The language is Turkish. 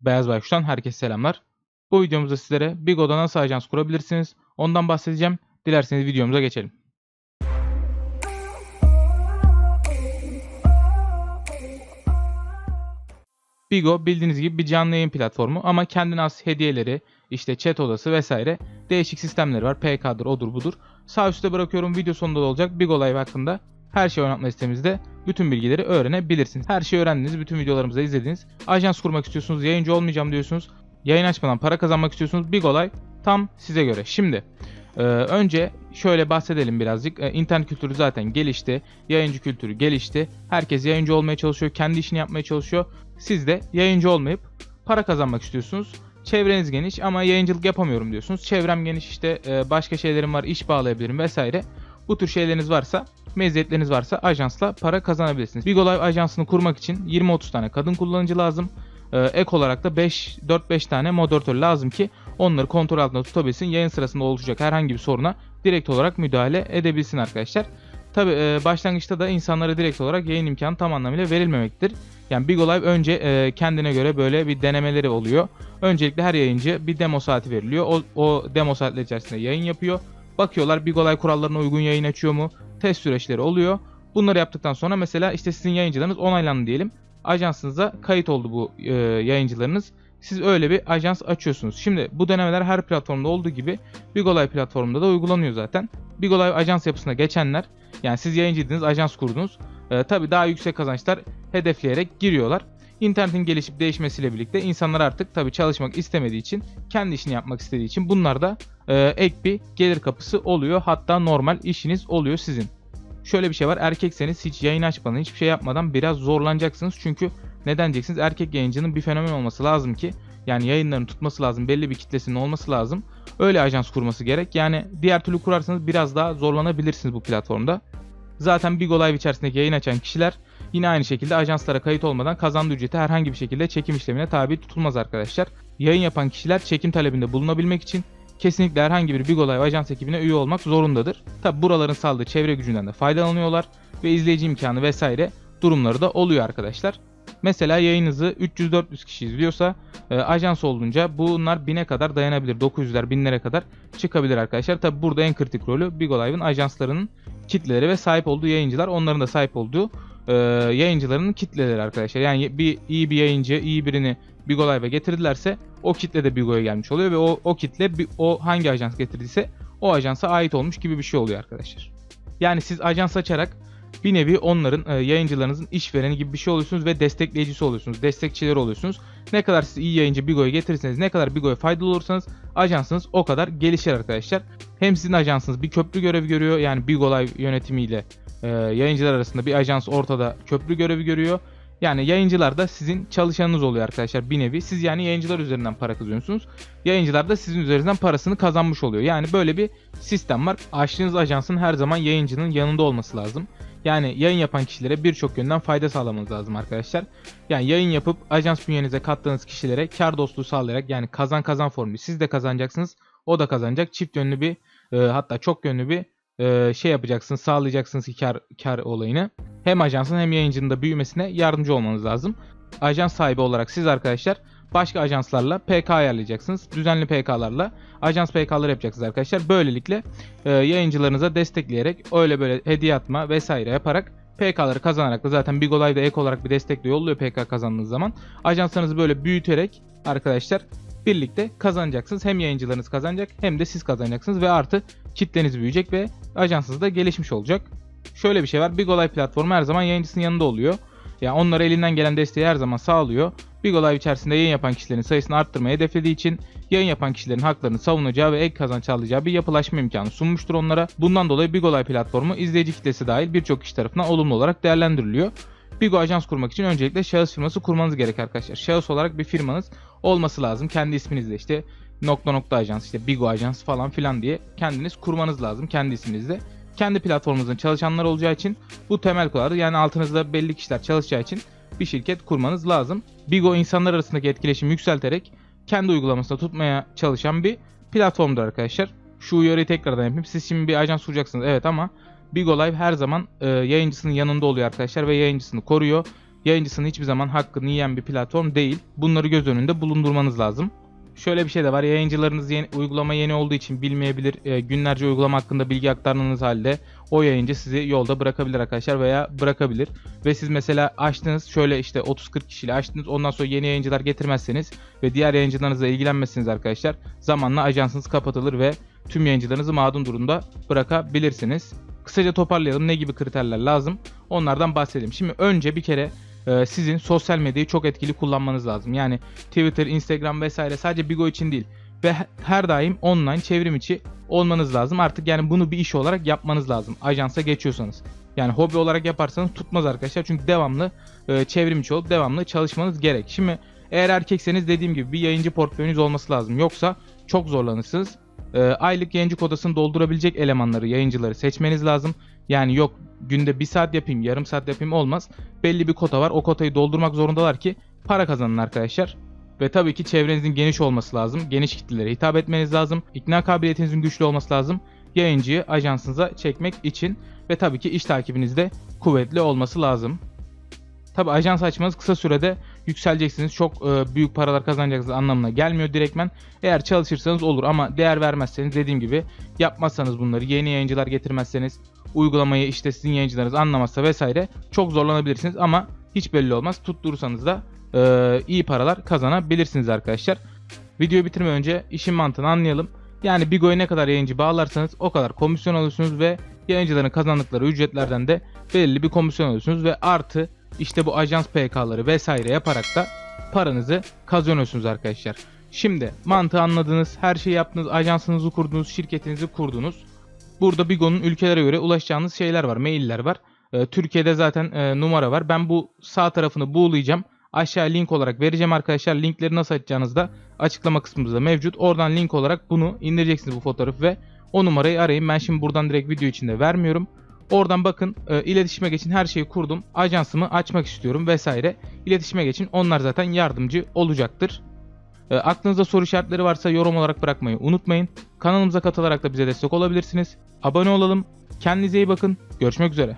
Beyaz Baykuş'tan herkese selamlar. Bu videomuzda sizlere Bigo'da nasıl ajans kurabilirsiniz ondan bahsedeceğim. Dilerseniz videomuza geçelim. Bigo bildiğiniz gibi bir canlı yayın platformu ama kendine has hediyeleri, işte chat odası vesaire değişik sistemleri var. PK'dır, odur budur. Sağ üstte bırakıyorum video sonunda da olacak Bigo Live hakkında her şey oynatma sitemizde bütün bilgileri öğrenebilirsiniz. Her şeyi öğrendiniz, bütün videolarımızı izlediniz. Ajans kurmak istiyorsunuz, yayıncı olmayacağım diyorsunuz. Yayın açmadan para kazanmak istiyorsunuz. Bigo Live tam size göre. Şimdi e, önce şöyle bahsedelim birazcık. E, internet kültürü zaten gelişti. Yayıncı kültürü gelişti. Herkes yayıncı olmaya çalışıyor. Kendi işini yapmaya çalışıyor. Siz de yayıncı olmayıp para kazanmak istiyorsunuz. Çevreniz geniş ama yayıncılık yapamıyorum diyorsunuz. Çevrem geniş işte e, başka şeylerim var, iş bağlayabilirim vesaire. Bu tür şeyleriniz varsa, meziyetleriniz varsa ajansla para kazanabilirsiniz. Bigo Live ajansını kurmak için 20-30 tane kadın kullanıcı lazım. E, ek olarak da 5 4-5 tane moderatör lazım ki onları kontrol altında tutabilsin. Yayın sırasında oluşacak herhangi bir soruna direkt olarak müdahale edebilsin arkadaşlar. Tabi başlangıçta da insanlara direkt olarak yayın imkanı tam anlamıyla verilmemektir. Yani Bigo Live önce e, kendine göre böyle bir denemeleri oluyor. Öncelikle her yayıncı bir demo saati veriliyor. O, o demo saatler içerisinde yayın yapıyor. Bakıyorlar Bigo Live kurallarına uygun yayın açıyor mu? Test süreçleri oluyor. Bunları yaptıktan sonra mesela işte sizin yayıncılarınız onaylandı diyelim. Ajansınıza kayıt oldu bu e, yayıncılarınız. Siz öyle bir ajans açıyorsunuz. Şimdi bu denemeler her platformda olduğu gibi Bigo Live platformunda da uygulanıyor zaten. Bigo Live ajans yapısına geçenler yani siz yayıncıydınız, ajans kurdunuz. Ee, tabii daha yüksek kazançlar hedefleyerek giriyorlar. İnternetin gelişip değişmesiyle birlikte insanlar artık tabii çalışmak istemediği için, kendi işini yapmak istediği için bunlar da e, ek bir gelir kapısı oluyor. Hatta normal işiniz oluyor sizin. Şöyle bir şey var. Erkekseniz hiç yayın açmadan, hiçbir şey yapmadan biraz zorlanacaksınız. Çünkü neden diyeceksiniz? Erkek yayıncının bir fenomen olması lazım ki yani yayınlarını tutması lazım. Belli bir kitlesinin olması lazım. Öyle ajans kurması gerek. Yani diğer türlü kurarsanız biraz daha zorlanabilirsiniz bu platformda. Zaten Bigo Live içerisindeki yayın açan kişiler yine aynı şekilde ajanslara kayıt olmadan kazandığı ücreti herhangi bir şekilde çekim işlemine tabi tutulmaz arkadaşlar. Yayın yapan kişiler çekim talebinde bulunabilmek için kesinlikle herhangi bir Bigo Live ajans ekibine üye olmak zorundadır. Tabi buraların sağladığı çevre gücünden de faydalanıyorlar ve izleyici imkanı vesaire durumları da oluyor arkadaşlar. Mesela yayınınızı 300-400 kişi izliyorsa e, ajans olunca bunlar 1000'e kadar dayanabilir. 900'ler 1000'lere kadar çıkabilir arkadaşlar. Tabi burada en kritik rolü Bigo Live'ın ajanslarının kitleleri ve sahip olduğu yayıncılar onların da sahip olduğu e, yayıncılarının kitleleri arkadaşlar. Yani bir iyi bir yayıncı, iyi birini Bigo Live'a getirdilerse o kitle de Bigo'ya gelmiş oluyor ve o, o kitle o hangi ajans getirdiyse o ajansa ait olmuş gibi bir şey oluyor arkadaşlar. Yani siz ajans açarak bir nevi onların e, yayıncılarınızın işvereni gibi bir şey oluyorsunuz ve destekleyicisi oluyorsunuz. Destekçileri oluyorsunuz. Ne kadar siz iyi yayıncı Bigo'ya getirirseniz, ne kadar Bigo'ya faydalı olursanız ajansınız o kadar gelişir arkadaşlar. Hem sizin ajansınız bir köprü görevi görüyor. Yani Bigo Live yönetimiyle e, yayıncılar arasında bir ajans ortada köprü görevi görüyor. Yani yayıncılar da sizin çalışanınız oluyor arkadaşlar bir nevi. Siz yani yayıncılar üzerinden para kazanıyorsunuz. Yayıncılar da sizin üzerinden parasını kazanmış oluyor. Yani böyle bir sistem var. Açtığınız ajansın her zaman yayıncının yanında olması lazım. Yani yayın yapan kişilere birçok yönden fayda sağlamanız lazım arkadaşlar. Yani yayın yapıp ajans bünyenize kattığınız kişilere kar dostluğu sağlayarak yani kazan kazan formülü siz de kazanacaksınız. O da kazanacak. Çift yönlü bir e, hatta çok yönlü bir e, şey yapacaksınız. Sağlayacaksınız ki kar, kar olayını. Hem ajansın hem yayıncının da büyümesine yardımcı olmanız lazım. Ajans sahibi olarak siz arkadaşlar başka ajanslarla PK ayarlayacaksınız. Düzenli PK'larla ajans PK'ları yapacaksınız arkadaşlar. Böylelikle e, yayıncılarınıza destekleyerek öyle böyle hediye atma vesaire yaparak PK'ları kazanarak da zaten Bigo Live'da ek olarak bir destek de yolluyor PK kazandığınız zaman. Ajanslarınızı böyle büyüterek arkadaşlar birlikte kazanacaksınız. Hem yayıncılarınız kazanacak hem de siz kazanacaksınız ve artı kitleniz büyüyecek ve ajansınız da gelişmiş olacak. Şöyle bir şey var. Bigo Live platformu her zaman yayıncısının yanında oluyor. Yani onlara elinden gelen desteği her zaman sağlıyor. Bigo Live içerisinde yayın yapan kişilerin sayısını arttırmayı hedeflediği için yayın yapan kişilerin haklarını savunacağı ve ek kazanç sağlayacağı bir yapılaşma imkanı sunmuştur onlara. Bundan dolayı Bigo Live platformu izleyici kitlesi dahil birçok kişi tarafından olumlu olarak değerlendiriliyor. Bigo ajans kurmak için öncelikle şahıs firması kurmanız gerek arkadaşlar. Şahıs olarak bir firmanız olması lazım. Kendi isminizle işte nokta nokta ajans işte Bigo ajans falan filan diye kendiniz kurmanız lazım kendi isminizle kendi platformunuzun çalışanlar olacağı için bu temel kuraldır. Yani altınızda belli kişiler çalışacağı için bir şirket kurmanız lazım. Bigo insanlar arasındaki etkileşimi yükselterek kendi uygulamasında tutmaya çalışan bir platformdur arkadaşlar. Şu uyarıyı tekrardan yapayım. Siz şimdi bir ajans kuracaksınız evet ama Bigo Live her zaman e, yayıncısının yanında oluyor arkadaşlar ve yayıncısını koruyor. yayıncısının hiçbir zaman hakkını yiyen bir platform değil. Bunları göz önünde bulundurmanız lazım. Şöyle bir şey de var. Yayıncılarınız yeni, uygulama yeni olduğu için bilmeyebilir. E, günlerce uygulama hakkında bilgi aktardığınız halde o yayıncı sizi yolda bırakabilir arkadaşlar veya bırakabilir. Ve siz mesela açtınız şöyle işte 30-40 kişiyle açtınız. Ondan sonra yeni yayıncılar getirmezseniz ve diğer yayıncılarınızla ilgilenmezseniz arkadaşlar zamanla ajansınız kapatılır ve tüm yayıncılarınızı mağdur durumda bırakabilirsiniz. Kısaca toparlayalım ne gibi kriterler lazım onlardan bahsedelim. Şimdi önce bir kere sizin sosyal medyayı çok etkili kullanmanız lazım. Yani Twitter, Instagram vesaire sadece Bigo için değil ve her daim online çevrim içi olmanız lazım. Artık yani bunu bir iş olarak yapmanız lazım. Ajansa geçiyorsanız. Yani hobi olarak yaparsanız tutmaz arkadaşlar. Çünkü devamlı e, çevrim içi olup devamlı çalışmanız gerek. Şimdi eğer erkekseniz dediğim gibi bir yayıncı portföyünüz olması lazım. Yoksa çok zorlanırsınız. E, aylık yayıncı kodasını doldurabilecek elemanları, yayıncıları seçmeniz lazım. Yani yok günde bir saat yapayım, yarım saat yapayım olmaz. Belli bir kota var. O kotayı doldurmak zorundalar ki para kazanın arkadaşlar. Ve tabii ki çevrenizin geniş olması lazım. Geniş kitlelere hitap etmeniz lazım. İkna kabiliyetinizin güçlü olması lazım. Yayıncıyı ajansınıza çekmek için ve tabii ki iş takibiniz de kuvvetli olması lazım. Tabii ajans açmanız kısa sürede yükseleceksiniz. Çok e, büyük paralar kazanacaksınız anlamına gelmiyor direktmen. Eğer çalışırsanız olur ama değer vermezseniz dediğim gibi yapmazsanız bunları yeni yayıncılar getirmezseniz uygulamayı işte sizin yayıncılarınız anlamazsa vesaire çok zorlanabilirsiniz ama hiç belli olmaz. Tutturursanız da e, iyi paralar kazanabilirsiniz arkadaşlar. Videoyu bitirmeden önce işin mantığını anlayalım. Yani Bigo'ya ne kadar yayıncı bağlarsanız o kadar komisyon alıyorsunuz ve yayıncıların kazandıkları ücretlerden de belirli bir komisyon alıyorsunuz ve artı işte bu ajans PK'ları vesaire yaparak da paranızı kazanıyorsunuz arkadaşlar. Şimdi mantığı anladınız, her şeyi yaptınız, ajansınızı kurdunuz, şirketinizi kurdunuz. Burada Bigo'nun ülkelere göre ulaşacağınız şeyler var, mailler var. Ee, Türkiye'de zaten e, numara var. Ben bu sağ tarafını buğulayacağım. Aşağı link olarak vereceğim arkadaşlar. Linkleri nasıl açacağınız da açıklama kısmımızda mevcut. Oradan link olarak bunu indireceksiniz bu fotoğrafı ve o numarayı arayın. Ben şimdi buradan direkt video içinde vermiyorum. Oradan bakın e, iletişime geçin her şeyi kurdum. Ajansımı açmak istiyorum vesaire. İletişime geçin. Onlar zaten yardımcı olacaktır. E, aklınızda soru işaretleri varsa yorum olarak bırakmayı unutmayın. Kanalımıza katılarak da bize destek olabilirsiniz. Abone olalım. Kendinize iyi bakın. Görüşmek üzere.